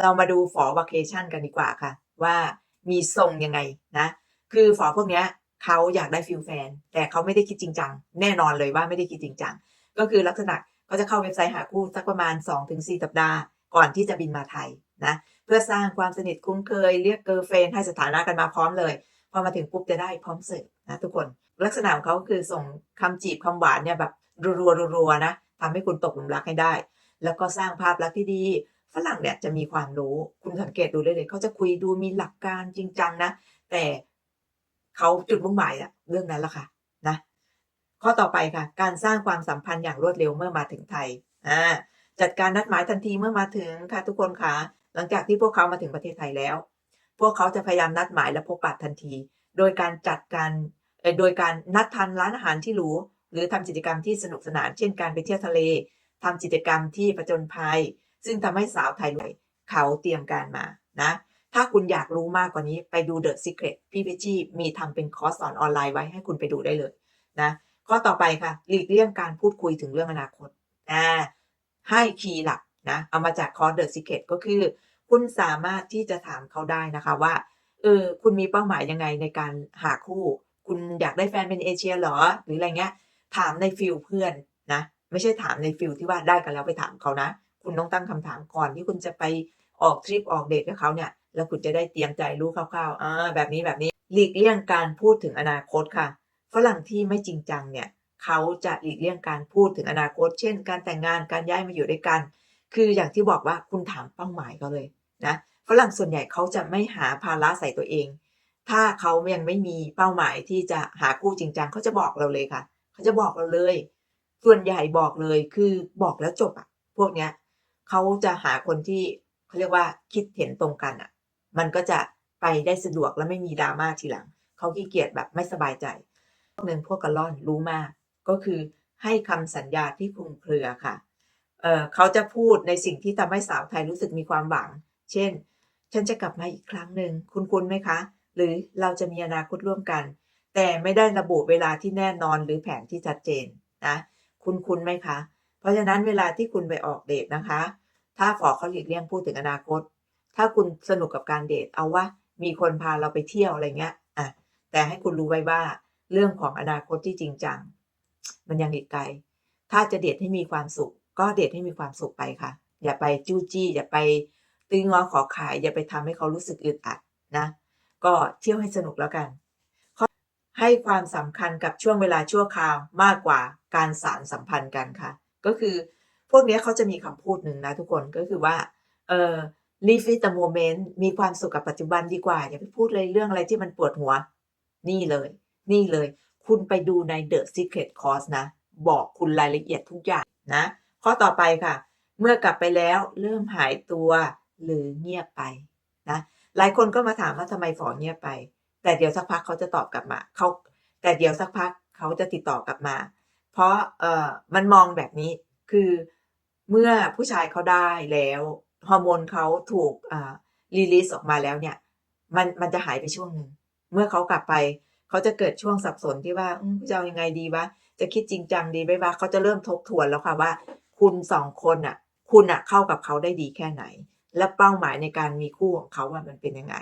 เรามาดูฝอวัเคชันกันดีกว่าค่ะ ว่ามีทรงยังไงนะ คือฝอพวกเนี้ยเขาอยากได้ฟิลแฟน แต่เขาไม่ได้คิดจริงจัง แน่นอนเลยว่าไม่ได้คิดจริงจัง ก็คือลักษณะเขาจะเข้าเว็บไซต์หาคู่สักประมาณ 2-4สัปดาห์ ก่อนที่จะบินมาไทยนะเพื่อสร้างความสนิทคุ้นเคยเรียกเกอร์เฟนให้สถานะกันมาพร้อมเลย พอมาถึงปุ๊บจะได้พร้อมเสิร์ฟนะทุกคนลักษณะของเขาคือส่งคำจีบคำหวานเนี่ยแบบรัวๆรัวๆนะทำให้คุณตกหลุมรักให้ได้ แล้วก็สร้างภาพลักษณ์ที่ดี ฝรั่งเนี่ยจะมีความรู้คุณสังเกตดูได้เลยเขาจะคุยดูมีหลักการจริงจังนะ แต่เขาจุดมุ่งหมายอะเรื่องนั้นละค่ะนะข้อต่อไปค่ะ การสร้างความสัมพันธ์อย่างรวดเร็วเมื่อมาถึงไทยอ่าจัดการนัดหมายทันทีเมื่อมาถึงค่ะทุกคนค่ะหลังจากที่พวกเขามาถึงประเทศไทยแล้ว พวกเขาจะพยายามนัดหมายและพบปะทันที โดยการจัดการโดยการนัดทานร้านอาหารที่หรูหรือทำกิจกรรมที่สนุกสนาน เช่นการไปเที่ยวทะเลทำกิจกรรมที่ประจนภัย ซึ่งทำให้สาวไทยรวยเขาเตรียมการมานะ ถ้าคุณอยากรู้มากกว่านี้ไปดู The Secret พี่เปจี้มีทำเป็นคอร์สสอนออนไลน์ไว้ให้คุณไปดูได้เลยนะข้อต่อไปค่ะ หลีกเลี่ยงการพูดคุยถึงเรื่องอนาคตอ่าให้คีย์หลักนะเอามาจากคอร์ส The Secret ก็คือ คุณสามารถที่จะถามเขาได้นะคะว่าเออคุณมีเป้าหมายยังไงในการหาคู่ คุณอยากได้แฟนเป็นเอเชียหรอ หรืออะไรเงี้ย ถามในฟิลเพื่อนนะ ไม่ใช่ถามในฟิลที่ว่าได้กันแล้วไปถามเขานะ คุณต้องตั้งคำถามก่อนที่คุณจะไปออกทริปออกเดทกับเขาเนี่ย แล้วคุณจะได้เตรียมใจรู้คร่าวๆอ่าแบบนี้แบบนี้หลีกเลี่ยงการพูดถึงอนาคตค่ะ ฝรั่งที่ไม่จริงจังเนี่ยเขาจะหลีกเลี่ยงการพูดถึงอนาคต เช่น การแต่งงานการย้ายมาอยู่ด้วยกัน คืออย่างที่บอกว่าคุณถามเป้าหมายเขาเลยนะฝรั่งส่วนใหญ่เขาจะไม่หาภาระใส่ตัวเอง ถ้าเขายังไม่มีเป้าหมายที่จะหาคู่จริงจังเขาจะบอกเราเลยค่ะ เขาจะบอกเราเลย ส่วนใหญ่บอกเลยคือบอกแล้วจบอะพวกเนี้ย เขาจะหาคนที่เขาเรียกว่าคิดเห็นตรงกันอะมันก็จะไปได้สะดวกและไม่มีดราม่าทีหลัง เขาขี้เกียจแบบไม่สบายใจพวกหนึ่งพวกกระล่อนรู้มาก ก็คือให้คำสัญญาที่คลุมเครือค่ะเเขาจะพูดในสิ่งที่ทำให้สาวไทยรู้สึกมีความหวัง เช่น ฉันจะกลับมาอีกครั้งหนึ่งคุณคุณไหมคะ หรือเราจะมีอนาคตร่วมกัน แต่ไม่ได้ระบุเวลาที่แน่นอนหรือแผนที่ชัดเจนนะ คุณคุณไหมคะ เพราะฉะนั้นเวลาที่คุณไปออกเดทนะคะ ถ้าฝอเขาหลีกเลี่ยงพูดถึงอนาคต ถ้าคุณสนุกกับการเดทเอาว่ามีคนพาเราไปเที่ยวอะไรเงี้ยอะแต่ให้คุณรู้ไว้ว่าเรื่องของอนาคตที่จริงจัง มันยังอีกไกล ถ้าจะเดทให้มีความสุข ก็เดทให้มีความสุขไปค่ะ อย่าไปจู้จี้ อย่าไปตื้องอขอขาย อย่าไปทำให้เขารู้สึกอึดอัดนะ ก็เที่ยวให้สนุกแล้วกัน ให้ความสำคัญกับช่วงเวลาชั่วคราวมากกว่าการสารสัมพันธ์กันค่ะ ก็คือ พวกนี้เขาจะมีคำพูดหนึ่งนะทุกคนก็คือว่าเออ live with the moment มีความสุขกับปัจจุบันดีกว่า อย่าไปพูดเลยเรื่องอะไรที่มันปวดหัว นี่เลย นี่เลย คุณไปดูใน The Secret Course นะ บอกคุณรายละเอียดทุกอย่างนะ ข้อต่อไปค่ะ เมื่อกลับไปแล้วเริ่มหายตัวหรือเงียบไปนะ หลายคนก็มาถามว่าทำไมฝอเงียบไป แต่เดี๋ยวสักพักเขาจะตอบกลับมาเขาแต่เดี๋ยวสักพักเขาจะติดต่อกลับมา เพราะเอ่อมันมองแบบนี้คือ เมื่อผู้ชายเขาได้แล้วฮอร์โมนเขาถูกรีลีสออกมาแล้วเนี่ย มันมันจะหายไปช่วงหนึ่งเมื่อเขากลับไปเขาจะเกิดช่วงสับสนที่ว่าจะเอายังไงดีวะจะคิดจริงจังดีไหมวะเขาจะเริ่มทบทวนแล้วค่ะว่า คุณสองคนอะ คุณอะเข้ากับเขาได้ดีแค่ไหน และเป้าหมายในการมีคู่ของเขาว่ามันเป็นยังไง